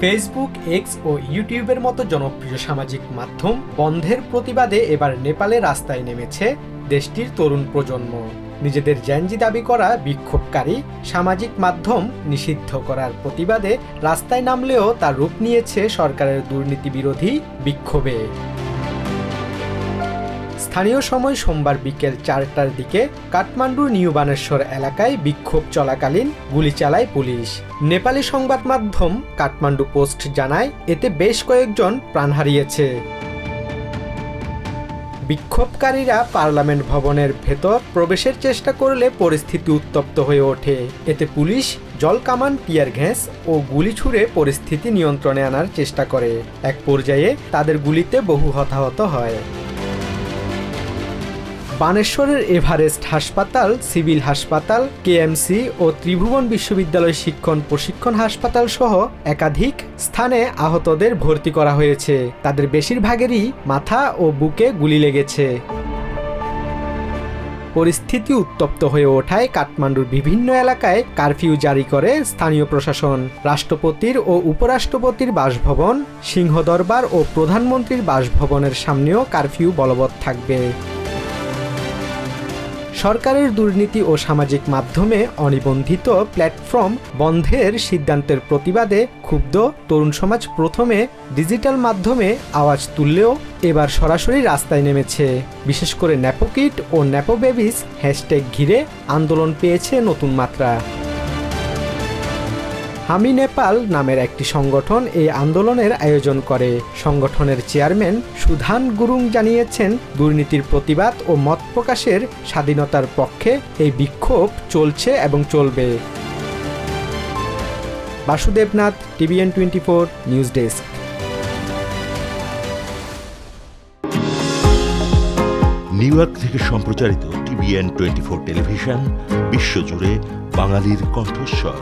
Facebook x ও ইউটিউবের মতো জনপ্রিয় সামাজিক মাধ্যম বন্ধের প্রতিবাদে এবার নেপালে রাস্তায় নেমেছে দেশটির তরুণ প্রজন্ম। নিজেদের জ্যানজি দাবি করা বিক্ষোভকারী সামাজিক মাধ্যম নিষিদ্ধ করার প্রতিবাদে রাস্তায় নামলেও তা রূপ নিয়েছে সরকারের দুর্নীতি বিরোধী বিক্ষোভে। স্থানীয় সময় সোমবার বিকেল চারটার দিকে কাঠমান্ডুর নিউ বানেশ্বর এলাকায় বিক্ষোভ চলাকালীন গুলি চালায় পুলিশ। নেপালি সংবাদ মাধ্যম কাঠমান্ডু পোস্ট জানায়, এতে বেশ কয়েকজন প্রাণ হারিয়েছে। বিক্ষোভকারীরা পার্লামেন্ট ভবনের ভেতর প্রবেশের চেষ্টা করলে পরিস্থিতি উত্তপ্ত হয়ে ওঠে। এতে পুলিশ জলকামান টিয়ার ঘ্যাস ও গুলি ছুড়ে পরিস্থিতি নিয়ন্ত্রণে আনার চেষ্টা করে। এক পর্যায়ে তাদের গুলিতে বহু হতাহত হয়। বানেশ্বরের এভারেস্ট হাসপাতাল, সিভিল হাসপাতাল, কেএমসি ও ত্রিভুবন বিশ্ববিদ্যালয় শিক্ষণ প্রশিক্ষণ হাসপাতাল সহ একাধিক স্থানে আহতদের ভর্তি করা হয়েছে। তাদের বেশিরভাগেরই মাথা ও বুকে গুলি লেগেছে। পরিস্থিতি উত্তপ্ত হয়ে ওঠায় কাঠমান্ডুর বিভিন্ন এলাকায় কারফিউ জারি করে স্থানীয় প্রশাসন। রাষ্ট্রপতির ও উপরাষ্ট্রপতির বাসভবন, সিংহদরবার ও প্রধানমন্ত্রীর বাসভবনের সামনেও কারফিউ বলবৎ থাকবে। সরকারের দুর্নীতি ও সামাজিক মাধ্যমে অনিবন্ধিত প্ল্যাটফর্ম বন্ধের সিদ্ধান্তের প্রতিবাদে ক্ষুব্ধ তরুণ সমাজ প্রথমে ডিজিটাল মাধ্যমে আওয়াজ তুললেও এবার সরাসরি রাস্তায় নেমেছে। বিশেষ করে ন্যাপোকিট ও ন্যাপোবেবিস হ্যাশট্যাগ ঘিরে আন্দোলন পেয়েছে নতুন মাত্রা। হামি নেপাল নামের একটি সংগঠন এই আন্দোলনের আয়োজন করে। সংগঠনের চেয়ারম্যান সুধান গুরুং জানিয়েছেন, দুর্নীতির প্রতিবাদ ও মত প্রকাশের স্বাধীনতার পক্ষে এই বিক্ষোভ চলছে এবং চলবে। Basudevnath, TVN twenty four news desk. New York থেকে সম্প্রচারিত টিভিএন টোয়েন্টি ফোর টেলিভিশন, বিশ্বজুড়ে বাঙালির কণ্ঠস্বর।